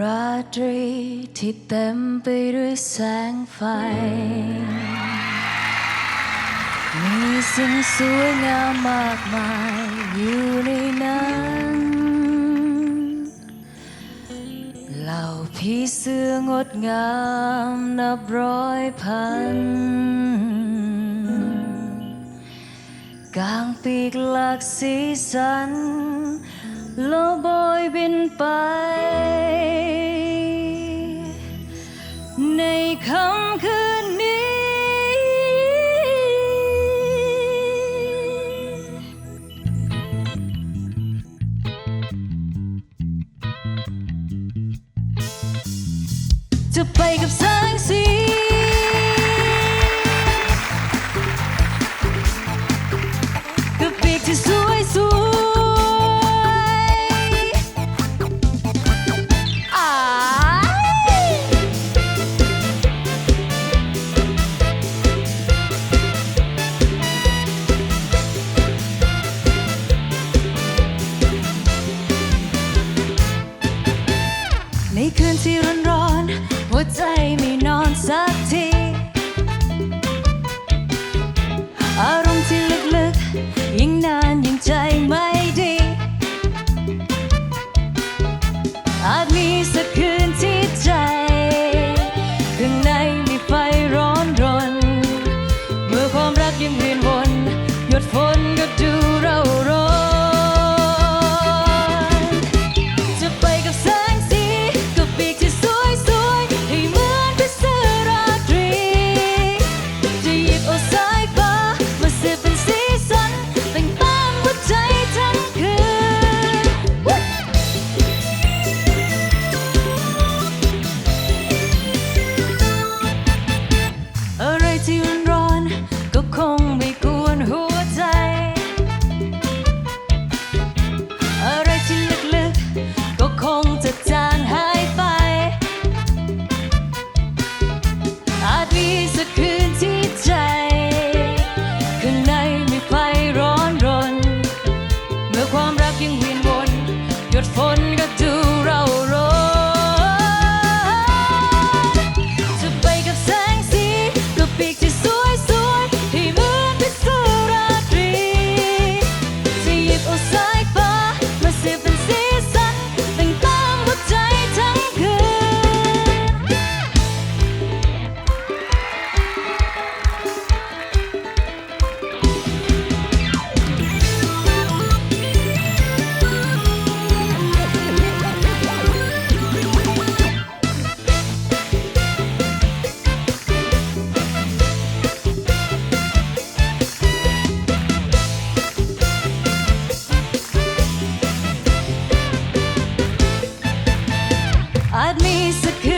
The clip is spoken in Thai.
ราตรีที่เต็มไปด้วยแสงไฟ มีสิ่งสวยงามมากมายอยู่ในนั้น เหล่าผีเสื้องดงามนับร้อยพัน กางปีกหลากสีสันโลบโบยบินไป to play up selling seeds. The big to soy. หัวใจไม่นอนสักที อารมณ์ที่ลึกๆ ยิ่งนานยิ่งใจไม่ดี อาจมีสักคืนที่ใจ Admise que